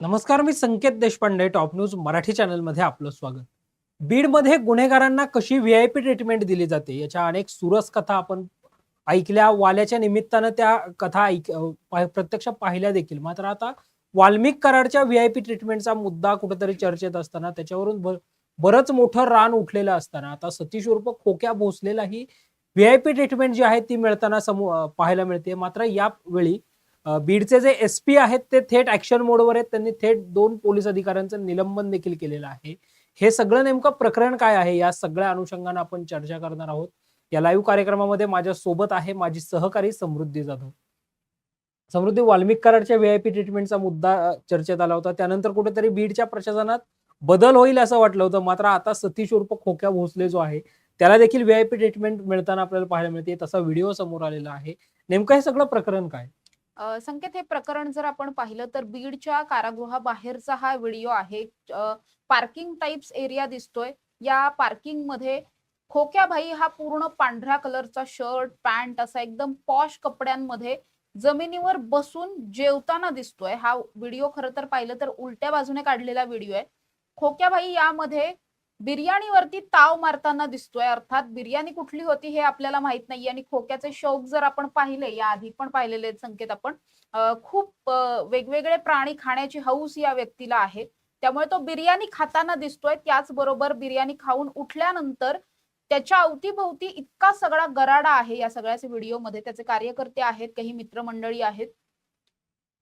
नमस्कार मी Sanket Deshpande top news Marathi चॅनलमध्ये आपलं स्वागत. बीडमध्ये गुन्हेगारांना कशी व्ही आय पी ट्रीटमेंट दिली जाते याच्या अनेक सुरस कथा आपण ऐकल्या. वाल्याच्या निमित्तानं त्या कथा ऐक प्रत्यक्ष पाहिल्या देखील. मात्र आता वाल्मिक कराडच्या व्ही आय पी ट्रीटमेंटचा मुद्दा कुठेतरी चर्चेत असताना त्याच्यावरून बरंच मोठं रान उठलेलं असताना आता सतीश उर्फ खोक्या भोसलेलाही व्ही आय पी ट्रीटमेंट जी आहे ती मिळताना समो पाहायला मिळते. मात्र यावेळी बीडचे जे एस पी आहेत ते थेट ऍक्शन मोडवर आहेत. त्यांनी थेट दोन पोलीस अधिकाऱ्यांचं निलंबन देखील केलेलं आहे. हे सगळं नेमकं प्रकरण काय आहे? या सगळ्या अनुषंगाने आपण चर्चा करणार आहोत. या लाईव्ह कार्यक्रमामध्ये माझ्या सोबत आहे माझी सहकारी समृद्धी जाधव. समृद्धी वाल्मिक कराडच्या व्हीआयपी ट्रीटमेंटचा मुद्दा चर्चेत आला होता. त्यानंतर कुठेतरी बीडच्या प्रशासनात बदल होईल असं वाटलं होतं. मात्र आता सतीश उर्फ खोक्या भोसले जो आहे त्याला देखील व्हीआयपी ट्रीटमेंट मिळताना आपल्याला पाहायला मिळते. तसा व्हिडिओ समोर आलेला आहे. नेमकं हे सगळं प्रकरण काय? संकेत हे प्रकरण जर आपण पाहिलं तर बीडच्या कारागृहाबाहेरचा हा व्हिडिओ आहे. पार्किंग टाइप्स एरिया दिसतोय. या पार्किंगमध्ये खोक्याभाई हा पूर्ण पांढऱ्या कलरचा शर्ट पॅन्ट असा एकदम पॉश कपड्यांमध्ये जमिनीवर बसून जेवताना दिसतोय. हा व्हिडिओ खरं तर पाहिलं तर उलट्या बाजूने काढलेला व्हिडिओ आहे. खोक्याभाई यामध्ये बिर्याणीवरती ताव मारताना दिसतोय. अर्थात बिर्याणी कुठली होती हे आपल्याला माहीत नाही आणि खोक्याचे शौक जर आपण पाहिले या आधी पण पाहिलेले आहेत संकेत आपण खूप वेगवेगळे प्राणी खाण्याची हौस या व्यक्तीला आहे. त्यामुळे तो बिर्याणी खाताना दिसतोय. त्याचबरोबर बिर्याणी खाऊन उठल्यानंतर त्याच्या अवतीभोवती इतका सगळा गराडा आहे या सगळ्याच व्हिडिओमध्ये. त्याचे कार्यकर्ते आहेत काही मित्रमंडळी आहेत.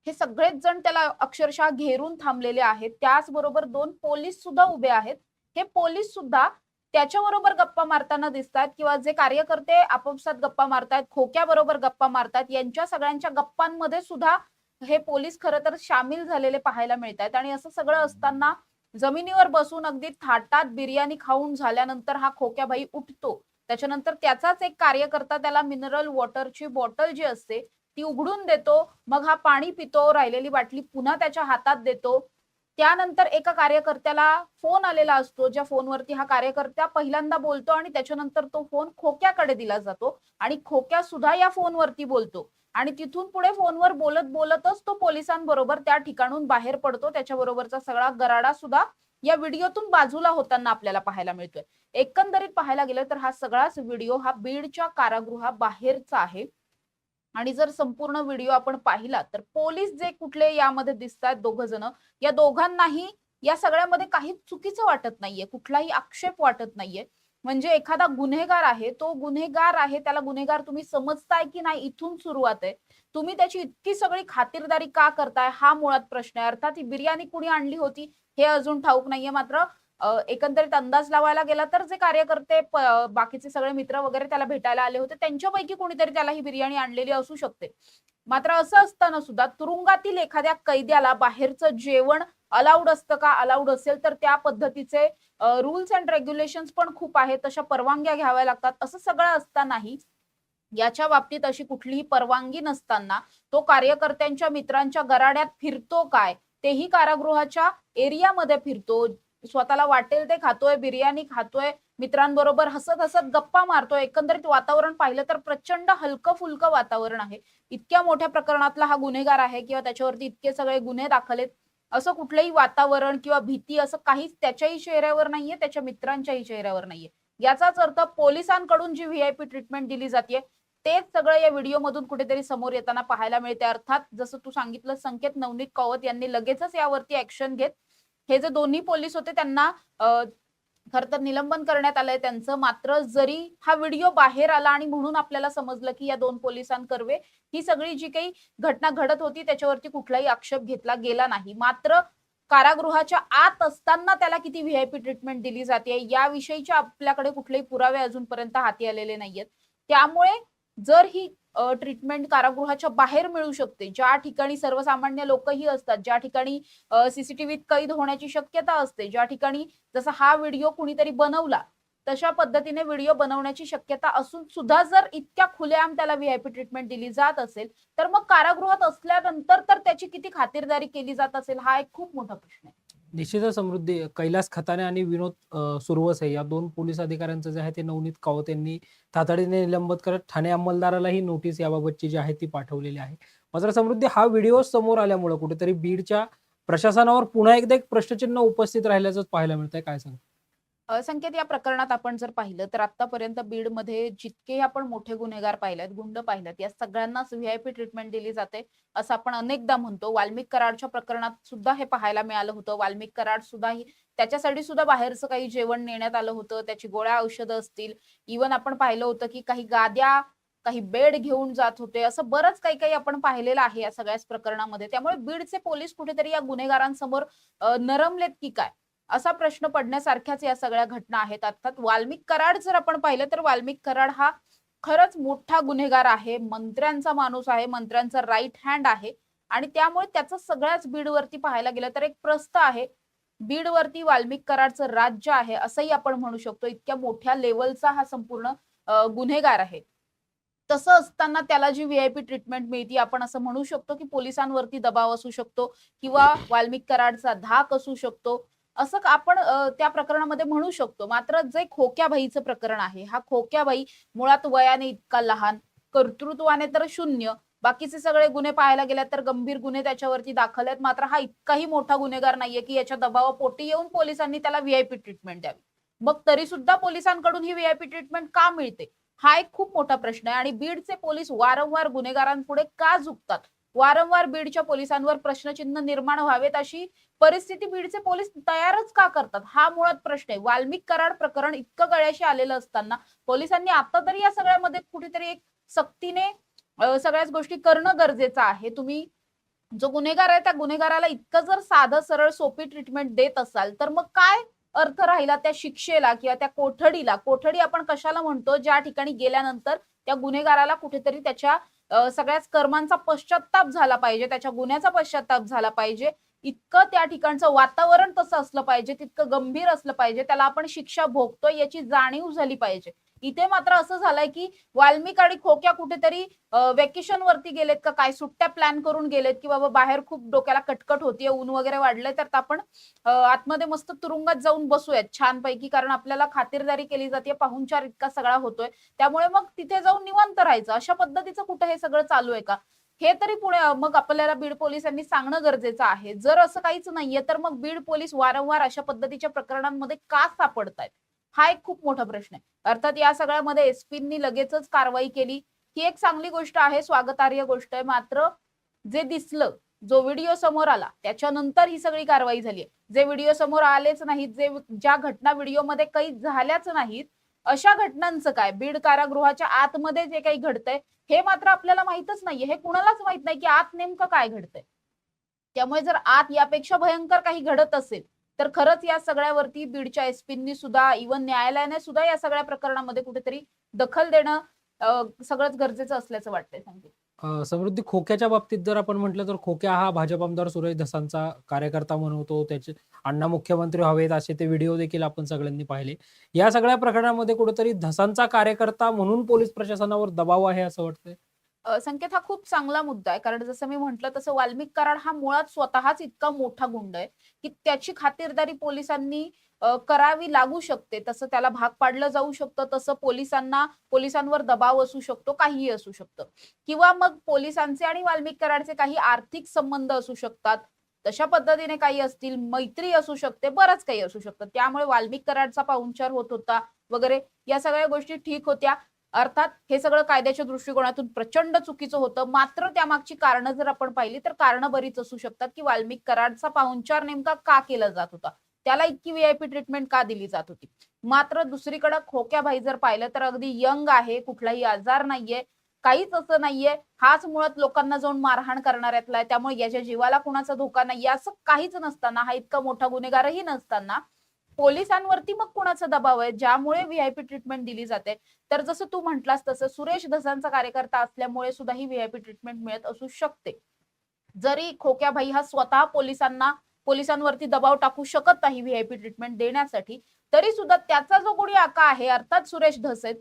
हे सगळेच जण त्याला अक्षरशः घेरून थांबलेले आहेत. त्याचबरोबर दोन पोलीस सुद्धा उभे आहेत. हे पोलीस सुद्धा त्याच्याबरोबर गप्पा मारताना दिसतात किंवा जे कार्यकर्ते आपापसात गप्पा मारतात खोक्याबरोबर गप्पा मारतात यांच्या सगळ्यांच्या गप्पांमध्ये सुद्धा हे पोलीस खरं तर सामील झालेले पाहायला मिळतात आणि असं सगळं असताना जमिनीवर बसून अगदी थाटात बिर्याणी खाऊन झाल्यानंतर हा खोक्याबाई उठतो. त्याच्यानंतर त्याचाच एक कार्यकर्ता त्याला मिनरल वॉटरची बॉटल जी असते ती उघडून देतो. मग हा पाणी पितो राहिलेली बाटली पुन्हा त्याच्या हातात देतो. त्यानंतर एका कार्यकर्त्याला फोन आलेला असतो. ज्या फोनवरती हा कार्यकर्ता पहिल्यांदा बोलतो आणि त्याच्यानंतर तो फोन खोक्याकडे दिला जातो आणि खोक्या सुद्धा या फोनवरती बोलतो. आणि तिथून पुढे फोनवर बोलत बोलतच तो पोलिसांबरोबर त्या ठिकाणून बाहेर पडतो. त्याच्याबरोबरचा सगळा गराडा सुद्धा या व्हिडिओतून बाजूला होताना आपल्याला पाहायला मिळतोय. एकंदरीत पाहायला गेलं तर हा सगळाच व्हिडिओ हा बीडच्या कारागृहाबाहेरचा आहे. आणि जर संपूर्ण व्हिडिओ आपण पाहिला तर पोलीस जे कुठले यामध्ये दिसतात दोघ जण या दोघांनाही या सगळ्यामध्ये काही चुकीचं वाटत नाहीये कुठलाही आक्षेप वाटत नाहीये. म्हणजे एखादा गुन्हेगार आहे तो गुन्हेगार आहे त्याला गुन्हेगार तुम्ही समजताय की नाही इथून सुरुवात आहे. तुम्ही त्याची इतकी सगळी खातिरदारी का करताय हा मुळात प्रश्न आहे. अर्थात ही बिर्याणी कुणी आणली होती हे अजून ठाऊक नाहीये मात्र एकंदरीत अंदाज लावायला गेला तर जे कार्यकर्ते बाकीचे सगळे मित्र वगैरे त्याला भेटायला आले होते त्यांच्यापैकी कोणीतरी त्याला ही बिर्याणी आणलेली असू शकते. मात्र असं असताना सुद्धा तुरुंगातील एखाद्या कैद्याला बाहेरचं जेवण अलाउड असतं का? अलाउड असेल तर त्या पद्धतीचे रुल्स अँड रेग्युलेशन पण खूप आहेत तशा परवानग्या घ्याव्या लागतात. असं सगळं असतानाही याच्या बाबतीत अशी कुठलीही परवानगी नसताना तो कार्यकर्त्यांच्या मित्रांच्या गराड्यात फिरतो काय? तेही कारागृहाच्या एरियामध्ये फिरतो. स्वतःला वाटेल ते खातोय बिर्याणी खातोय मित्रांबरोबर हसत हसत गप्पा मारतोय एकंदरीत वातावरण पाहिलं तर प्रचंड हलकं फुलकं वातावरण आहे. इतक्या मोठ्या प्रकरणातला हा गुन्हेगार आहे किंवा त्याच्यावरती इतके सगळे गुन्हे दाखल आहेत असं कुठलंही वातावरण किंवा भीती असं काहीच त्याच्याही चेहऱ्यावर नाहीये त्याच्या मित्रांच्याही चेहऱ्यावर नाहीये. याचाच अर्थ पोलिसांकडून जी व्हीआयपी ट्रीटमेंट दिली जाते तेच सगळं या व्हिडिओमधून कुठेतरी समोर येताना पाहायला मिळते. अर्थात जसं तू सांगितलं संकेत नवनीत कौवत यांनी लगेचच यावरती ऍक्शन घेत हे जे दोन्ही पोलीस होते त्यांना खर तर निलंबन करण्यात आलंय त्यांचं. मात्र जरी हा व्हिडिओ बाहेर आला आणि म्हणून आपल्याला समजलं की या दोन पोलिसांकर्वे ही सगळी जी काही घटना घडत होती त्याच्यावरती कुठलाही आक्षेप घेतला गेला नाही. मात्र कारागृहाच्या आत असताना त्याला किती व्हीआयपी ट्रीटमेंट दिली जाते याविषयीच्या आपल्याकडे कुठलेही पुरावे अजूनपर्यंत हाती आलेले नाहीयेत. त्यामुळे जर ही ट्रीटमेंट कारागृहाच्या बाहेर मिळू शकते. ज्या ठिकाणी सर्वसामान्य लोकही असतात ज्या ठिकाणी सीसीटीव्हीत कैद होण्याची शक्यता असते ज्या ठिकाणी जसा हा व्हिडिओ कुणीतरी बनवला तशा पद्धतीने व्हिडिओ बनवण्याची शक्यता असून सुद्धा जर इतक्या खुलेआम त्याला व्हीआयपी ट्रीटमेंट दिली जात असेल तर मग कारागृहात असल्यानंतर तर त्याची किती खातिरदारी केली जात असेल हा एक खूप मोठा प्रश्न आहे. निश्चितच समृद्धी कैलास खताने आणि विनोद सुरवसे या दोन पोलीस अधिकाऱ्यांचं जे आहे ते नवनीत कावत यांनी तातडीने निलंबित करत ठाणे अंमलदारालाही नोटीस याबाबतची जी आहे ती पाठवलेली आहे. मात्र समृद्धी हा व्हिडिओ समोर आल्यामुळे कुठेतरी बीडच्या प्रशासनावर पुन्हा एकदा एक प्रश्नचिन्ह उपस्थित राहिल्याचंच पाहायला मिळतंय. काय सांग संकेत या प्रकरणात आपण जर पाहिलं तर आतापर्यंत बीडमध्ये जितके आपण मोठे गुन्हेगार पाहिलेत गुंड पाहिलेत या सगळ्यांनाच व्हीआयपी ट्रीटमेंट दिली जाते असं आपण अनेकदा म्हणतो. वाल्मिक कराडच्या प्रकरणात सुद्धा हे पाहायला मिळालं होतं. वाल्मिक कराड सुद्धा ही त्याच्यासाठी सुद्धा बाहेरचं काही जेवण नेण्यात आलं होतं. त्याची गोळ्या औषधं असतील. इवन आपण पाहिलं होतं की काही गाद्या काही बेड घेऊन जात होते. असं बरंच काही काही आपण पाहिलेलं आहे या सगळ्याच प्रकरणामध्ये. त्यामुळे बीडचे पोलीस कुठेतरी या गुन्हेगारांसमोर नरमलेत की काय? असा प्रश्न पडण्यासारख्याच या सगळ्या घटना आहेत. अर्थात वाल्मिक कराड जर आपण पाहिलं तर वाल्मिक कराड हा खरंच मोठा गुन्हेगार आहे. मंत्र्यांचा माणूस आहे. मंत्र्यांचा राईट हँड आहे. आणि त्यामुळे त्याचं सगळ्याच बीडवरती पाहायला गेलं तर एक प्रस्त आहे. बीडवरती वाल्मिक कराडचं राज्य आहे असंही आपण म्हणू शकतो. इतक्या मोठ्या लेवलचा हा संपूर्ण गुन्हेगार आहे. तसं असताना त्याला जी व्हीआयपी ट्रीटमेंट मिळते आपण असं म्हणू शकतो की पोलिसांवरती दबाव असू शकतो किंवा वाल्मिक कराडचा धाक असू शकतो. असं आपण त्या प्रकरणामध्ये म्हणू शकतो. मात्र जे खोक्याबाईचं प्रकरण आहे हा खोक्याबाई मुळात वयाने इतका लहान कर्तृत्वाने तर शून्य बाकीचे सगळे गुन्हे पाहायला गेले तर गंभीर गुन्हे त्याच्यावरती दाखल आहेत. मात्र हा इतकाही मोठा गुन्हेगार नाहीये की याच्या दबावापोटी येऊन पोलिसांनी त्याला व्हीआयपी ट्रीटमेंट द्यावी. मग तरी सुद्धा पोलिसांकडून ही व्हीआयपी ट्रीटमेंट का मिळते? हा एक खूप मोठा प्रश्न आहे आणि बीडचे पोलीस वारंवार गुन्हेगारांपुढे का झुकतात? वारंवार बीडच्या पोलिसांवर प्रश्नचिन्ह निर्माण व्हावेत अशी परिस्थिती बीडचे पोलीस तयारच का करतात? हा मुळात प्रश्न आहे. वाल्मिक कराड प्रकरण इतकं गळ्याशी आलेलं असताना पोलिसांनी आता तरी या सगळ्यामध्ये कुठेतरी एक सक्तीने सगळ्याच गोष्टी करणं गरजेचं आहे. तुम्ही जो गुन्हेगार आहे त्या गुन्हेगाराला इतकं जर साधं सरळ सोपी ट्रीटमेंट देत असाल तर मग काय अर्थ राहिला त्या शिक्षेला किंवा त्या कोठडीला? कोठडी आपण कशाला म्हणतो? ज्या ठिकाणी गेल्यानंतर त्या गुन्हेगाराला कुठेतरी त्याच्या सगळ्याच कर्मांचा पश्चाताप झाला पाहिजे त्याच्या गुन्ह्याचा पश्चाताप झाला पाहिजे. इतकं त्या ठिकाणचं वातावरण तसं असलं पाहिजे तितकं गंभीर असलं पाहिजे त्याला आपण शिक्षा भोगतोय याची जाणीव झाली पाहिजे. इथे मात्र असं झालंय की वाल्मिक आणि खोक्या कुठेतरी वेकेशन वरती गेलेत का? काय सुट्ट्या प्लॅन करून गेलेत की बाबा बाहेर खूप डोक्याला कटकट होतीये ऊन वगैरे वाढलंय तर आपण आतमध्ये मस्त तुरुंगात जाऊन बसूयात छानपैकी. कारण आपल्याला खातिरदारी केली जाते पाहुणचार इतका सगळा होतोय. त्यामुळे मग तिथे जाऊन निवांत राहायचं. अशा पद्धतीचं कुठं हे सगळं चालू आहे का? हे तरी पुणे मग आपल्याला बीड पोलिसांनी सांगणं गरजेचं आहे. जर असं काहीच नाहीये तर मग बीड पोलीस वारंवार अशा पद्धतीच्या प्रकरणांमध्ये का सापडतायत? हा एक खूप मोठा प्रश्न आहे. अर्थात या सगळ्यामध्ये एसपींनी लगेचच कारवाई केली. ही एक चांगली गोष्ट आहे स्वागतार्ह गोष्ट आहे. मात्र जे दिसलं जो व्हिडिओ समोर आला त्याच्यानंतर ही सगळी कारवाई झाली जे व्हिडिओ समोर आलेच नाहीत जे ज्या घटना व्हिडिओमध्ये काही झाल्याच नाहीत अशा घटनांचं काय? बीड कारागृहाच्या आतमध्ये जे काही घडतंय हे मात्र आपल्याला माहितच नाहीये. हे कुणालाच माहीत नाही की आत नेमकं काय घडतंय. त्यामुळे जर आत यापेक्षा भयंकर काही घडत असेल तर खरंच या सगळ्यावरती बीडच्या एसपींनी सुद्धा इव्हन न्यायालयाने सुद्धा या सगळ्या प्रकरणामध्ये कुठेतरी दखल देणं सगळंच गरजेचं असल्याचं वाटतंय. समृद्धी खोक्याच्या बाबतीत जर आपण म्हटलं तर खोक्या हा भाजप आमदार सुरेश धसांचा कार्यकर्ता म्हणतो त्याचे अण्णा मुख्यमंत्री हवेत असे ते व्हिडिओ देखील आपण सगळ्यांनी पाहिले. या सगळ्या प्रकरणामध्ये कुठेतरी धसांचा कार्यकर्ता म्हणून पोलीस प्रशासनावर दबाव आहे असं वाटतंय. संकेत हा खूप चांगला मुद्दा आहे. कारण जसं मी म्हंटल तसं वाल्मिक कराड हा मुळात स्वतःच इतका मोठा गुंड आहे की त्याची खातिरदारी पोलिसांनी करावी लागू शकते. तसं त्याला भाग पाडलं जाऊ शकतं तसं पोलिसांना पोलिसांवर दबाव असू शकतो काहीही असू शकतं. किंवा मग पोलिसांचे आणि वाल्मिक कराडचे काही आर्थिक संबंध असू शकतात. तशा पद्धतीने काही असतील मैत्री असू शकते बरंच काही असू शकतं. त्यामुळे वाल्मिक कराडचा पाहुणचार होत होता वगैरे या सगळ्या गोष्टी ठीक होत्या. अर्थात हे सगळं कायद्याच्या दृष्टिकोनातून प्रचंड चुकीचं होतं. मात्र त्यामागची कारणं जर आपण पाहिली तर कारणं बरीच असू शकतात की वाल्मिक कराडचा पाहुणचार नेमका का केला जात होता? त्याला इतकी व्हीआयपी ट्रीटमेंट का दिली जात होती? मात्र दुसरीकडे खोक्याबाई जर पाहिलं तर अगदी यंग आहे कुठलाही आजार नाहीये काहीच असं नाहीये. हाच मुळात लोकांना जाऊन मारहाण करणाऱ्यातला आहे. त्यामुळे याच्या जीवाला कुणाचा धोका नाहीये असं काहीच नसताना हा इतका मोठा गुन्हेगारही नसताना पोलिसांवरती मग कुणाचा दबाव आहे? ज्यामुळे व्हीआयपी ट्रीटमेंट दिली जाते. तर जसं तू म्हटलास तसं सुरेश धसांचा कार्यकर्ता असल्यामुळे सुद्धा ही व्हीआयपी ट्रीटमेंट मिळत असू शकते. जरी खोक्याबाई हा स्वतः पोलिसांना पोलिसांवरती दबाव टाकू शकत नाही व्हीआयपी ट्रीटमेंट देण्यासाठी तरी सुद्धा त्याचा जो कोणी आका आहे अर्थात सुरेश धस आहेत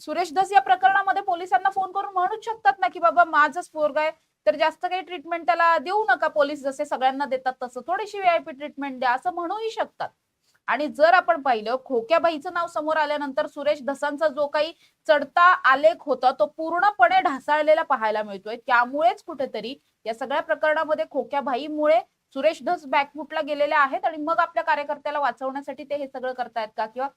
सुरेश धस या प्रकरणामध्ये पोलिसांना फोन करून म्हणूच शकतात ना की बाबा माझंच पोरग आहे तर जास्त काही ट्रीटमेंट त्याला देऊ नका पोलीस जसे सगळ्यांना देतात तसं. थोडीशी व्हीआयपी ट्रीटमेंट द्या असं म्हणूही शकतात. आणि जर आपण पाहिलं खोक्याबाईचं नाव समोर आल्यानंतर सुरेश धसांचा जो काही चढता आलेख होता तो पूर्णपणे ढासाळलेला पाहायला मिळतोय. त्यामुळेच कुठेतरी या सगळ्या प्रकरणामध्ये खोक्याबाईमुळे सुरेश धस बॅकफुटला गेलेले आहेत आणि मग आपल्या कार्यकर्त्याला वाचवण्यासाठी ते हे सगळं करतायत का? किंवा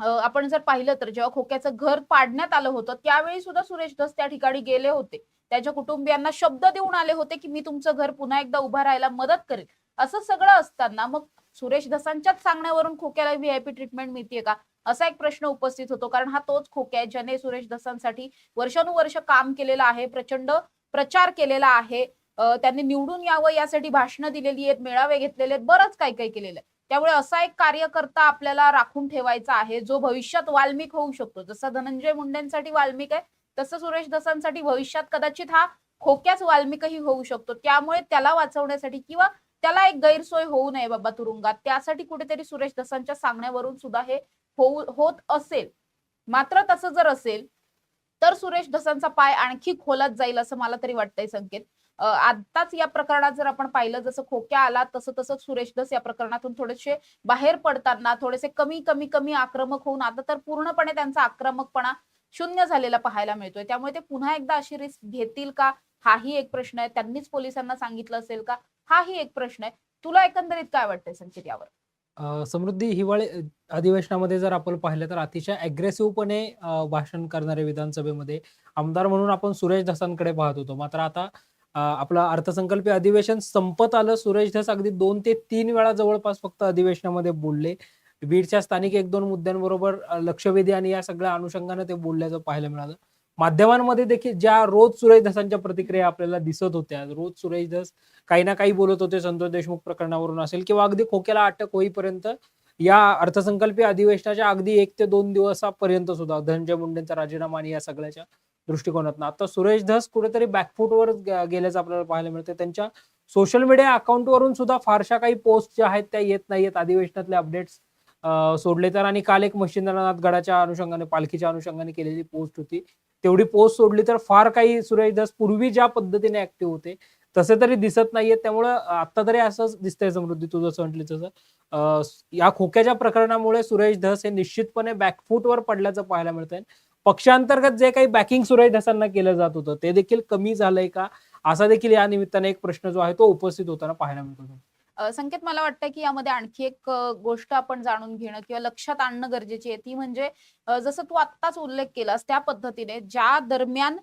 आपण जर पाहिलं तर जेव्हा खोक्याचं घर पाडण्यात आलं होतं त्यावेळी सुद्धा सुरेश धस त्या ठिकाणी गेले होते. त्याच्या कुटुंबियांना शब्द देऊन आले होते की मी तुमचं घर पुन्हा एकदा उभं राहायला मदत करेल असं सगळं असताना मग सुरेश धसांच्याच सांगण्यावरून खोक्याला व्हीआयपी ट्रीटमेंट मिळते का? असा एक प्रश्न उपस्थित होतो कारण हा तोच खोक्या आहे ज्याने सुरेश धसांसाठी वर्षानुवर्ष काम केलेलं आहे प्रचंड प्रचार केलेला आहे. त्यांनी निवडून यावं यासाठी भाषणं दिलेली आहेत मेळावे घेतलेले आहेत बरंच काही काही केलेलं आहे. त्यामुळे असा एक कार्यकर्ता आपल्याला राखून ठेवायचा आहे जो भविष्यात वाल्मिक होऊ शकतो. जसा धनंजय मुंडेंसाठी वाल्मिक आहे तसं सुरेश दसांसाठी भविष्यात कदाचित हा खोक्याच वाल्मिकही होऊ शकतो. त्यामुळे त्याला वाचवण्यासाठी किंवा त्याला एक गैरसोय होऊ नये बाबा तुरुंगात. त्यासाठी कुठेतरी सुरेश दसांच्या सांगण्यावरून सुद्धा हे होऊ होत असेल. मात्र तसं जर असेल तर सुरेश दसांचा पाय आणखी खोलात जाईल असं मला तरी वाटतंय संकेत. आताच या प्रकरणात जर आपण पाहिलं जसं खोक्या आला तसं तसं सुरेश दस या प्रकरणातून थोडेसे बाहेर पडताना थोडेसे कमी कमी कमी आक्रमक होऊन आता तर पूर्णपणे त्यांचा आक्रमकपणा शून्य झालेला पाहायला मिळतोय. त्यामुळे ते पुन्हा एकदा अशी रिस्क घेतील का? हाही एक प्रश्न आहे. त्यांनीच पोलिसांना सांगितलं असेल का? हाही एक प्रश्न आहे. तुला एकंदरीत काय वाटतंय संचित यावर? समृद्धी हिवाळी अधिवेशनामध्ये जर आपण पाहिलं तर अतिशय अग्रेसिव्हपणे भाषण करणारे विधानसभेमध्ये आमदार म्हणून आपण सुरेश धसांकडे पाहत होतो. मात्र आता आपलं अर्थसंकल्पीय अधिवेशन संपत आलं. सुरेश धस अगदी दोन ते तीन वेळा जवळपास फक्त अधिवेशनामध्ये बोलले. बीडच्या स्थानिक एक दोन मुद्द्यांबरोबर लक्षवेधी आणि या सगळ्या अनुषंगाने ते बोलल्याचं पाहायला मिळालं. माध्यमांमध्ये देखील ज्या रोज सुरेश धसांच्या प्रतिक्रिया आपल्याला दिसत होत्या रोज सुरेश धस काही ना काही बोलत होते संतोष देशमुख प्रकरणावरून असेल किंवा अगदी खोक्याला अटक होईपर्यंत या अर्थसंकल्पीय अधिवेशनाच्या अगदी एक ते दोन दिवसापर्यंत सुद्धा धनंजय मुंडेंचा राजीनामा आणि या सगळ्याच्या दृष्टिकोनातून. आता सुरेश धस कुठेतरी बॅकफूटवर गेल्याचं आपल्याला पाहायला मिळतं त्यांच्या सोशल मीडिया अकाउंटवरून सुद्धा फारशा काही पोस्ट ज्या आहेत त्या येत नाहीयेत. अधिवेशनातले अपडेट्स सोडले तर आणि काल एक मच्छिंद्रनाथ गडाच्या अनुषंगाने पालखीच्या अनुषंगाने केलेली पोस्ट होती. तेवढी पोस्ट सोडली तर फार काही सुरेश धस पूर्वी ज्या पद्धतीने ऍक्टिव्ह होते तसे तरी दिसत नाहीये त्यामुळं आता तरी असंच दिसतंय समृद्धी तू जसं म्हटली तसं. या खोक्याच्या प्रकरणामुळे सुरेश धस हे निश्चितपणे बॅकफूटवर पडल्याचं पाहायला मिळतंय. पक्षांतर्गत जे काही बॅकिंग सुरेश धसांना केलं जात होतं ते देखील कमी झालंय का? असा देखील या निमित्ताने एक प्रश्न जो आहे तो उपस्थित होताना पाहायला मिळतो. संकेत मला वाटतं की यामध्ये आणखी एक गोष्ट आपण जाणून घेणं किंवा लक्षात आणणं गरजेची आहे. ती म्हणजे जसं तू आत्ताच उल्लेख केलास त्या पद्धतीने ज्या दरम्यान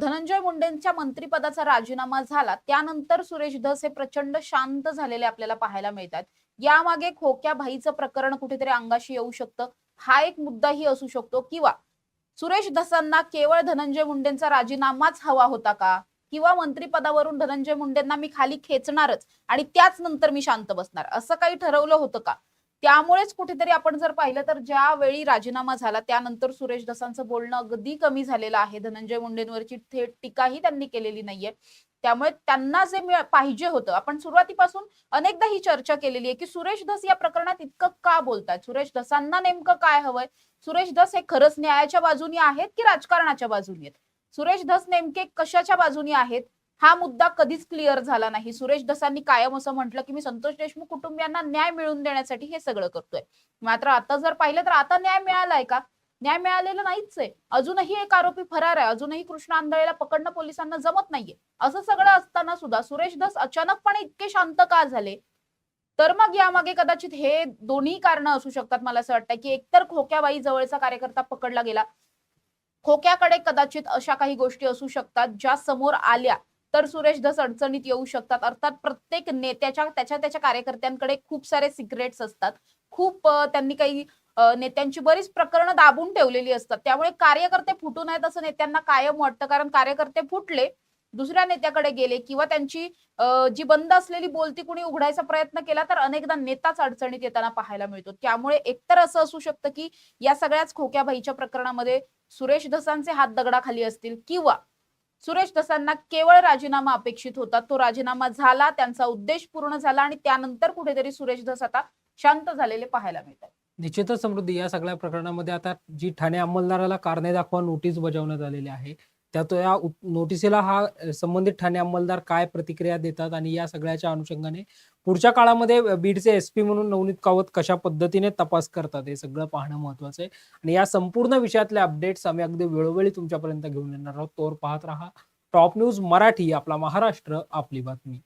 धनंजय मुंडेंच्या मंत्रिपदाचा राजीनामा झाला त्यानंतर सुरेश धस हे प्रचंड शांत झालेले आपल्याला पाहायला मिळतात. यामागे खोक्या भाईचं प्रकरण कुठेतरी अंगाशी येऊ शकतं. हा एक मुद्दाही असू शकतो. किंवा सुरेश धसांना केवळ धनंजय मुंडेंचा राजीनामाच हवा होता का? किंवा मंत्रीपदावरून धनंजय मुंडेंना मी खाली खेचणारच आणि त्याच नंतर मी शांत बसणार. असं काही ठरवलं होतं का? त्यामुळेच कुठेतरी आपण जर पाहिलं तर ज्यावेळी राजीनामा झाला त्यानंतर सुरेश दसांचं बोलणं अगदी कमी झालेलं आहे. धनंजय मुंडेंवरची थेट टीकाही त्यांनी केलेली नाहीये. त्यामुळे त्यांना जे पाहिजे होतं आपण सुरुवातीपासून अनेकदा ही चर्चा केलेली आहे की सुरेश धस या प्रकरणात इतकं का बोलतात सुरेश धसांना नेमकं काय हवंय? सुरेश धस हे खरंच न्यायाच्या बाजूनी आहेत की राजकारणाच्या बाजूनी आहेत? सुरेश धस नेमके कशाच्या बाजूनी आहेत? हा मुद्दा कधीच क्लिअर झाला नाही. सुरेश धसांनी कायम असं म्हटलं की मी संतोष देशमुख कुटुंबियांना न्याय मिळवून देण्यासाठी हे सगळं करतोय. मात्र आता जर पाहिलं तर आता न्याय मिळालाय का? न्याय मिळालेला नाहीच आहे. अजूनही एक आरोपी फरार आहे. अजूनही कृष्ण आंधळेला पकडणं पोलिसांना जमत नाहीये. असं सगळं असताना सुद्धा सुरेश धस अचानकपणे इतके शांत का झाले? तर मग यामागे कदाचित हे दोन्ही कारण असू शकतात मला असं वाटतं की एकतर खोक्याबाई जवळचा कार्यकर्ता पकडला गेला खोक्याकडे कदाचित अशा काही गोष्टी असू शकतात ज्या समोर आल्या तर सुरेश धस अडचणीत येऊ शकतात. अर्थात प्रत्येक नेत्याच्या त्याच्या त्याच्या कार्यकर्त्यांकडे खूप सारे सिक्रेट्स असतात. खूप त्यांनी काही नेत्यांची बरीच प्रकरणं दाबून ठेवलेली असतात. त्यामुळे कार्यकर्ते फुटू नयेत असं नेत्यांना कायम वाटतं. कारण कार्यकर्ते फुटले दुसऱ्या नेत्याकडे गेले किंवा त्यांची जी बंद असलेली बोलती कुणी उघडायचा प्रयत्न केला तर अनेकदा नेताच अडचणीत येताना पाहायला मिळतो. त्यामुळे एकतर असं असू शकतं की या सगळ्याच खोक्याबाईच्या प्रकरणामध्ये सुरेश धसांचे हात दगडाखाली असतील किंवा सुरेश धसांना केवळ राजीनामा अपेक्षित होता तो राजीनामा झाला त्यांचा उद्देश पूर्ण झाला आणि त्यानंतर कुठेतरी सुरेश धस आता शांत झालेले पाहायला मिळतात निश्चितच समृद्धी या सगळ्या प्रकरणामध्ये आता जी ठाणे अंमलदाराला कारणे दाखवा नोटीस बजावण्यात आलेली आहे त्यात या नोटिसेला नोटिसीला हा संबंधित ठाणे अंमलदार काय प्रतिक्रिया देतात आणि या सगळ्याच्या अनुषंगाने पुढच्या काळामध्ये बीडचे एस पी म्हणून नवनीत कावत कशा पद्धतीने तपास करतात हे सगळं पाहणं महत्वाचं आहे. आणि या संपूर्ण विषयातले अपडेट्स आम्ही अगदी वेळोवेळी तुमच्यापर्यंत घेऊन येणार आहोत. तोवर पाहत राहा. टॉप न्यूज मराठी आपला महाराष्ट्र आपली बातमी.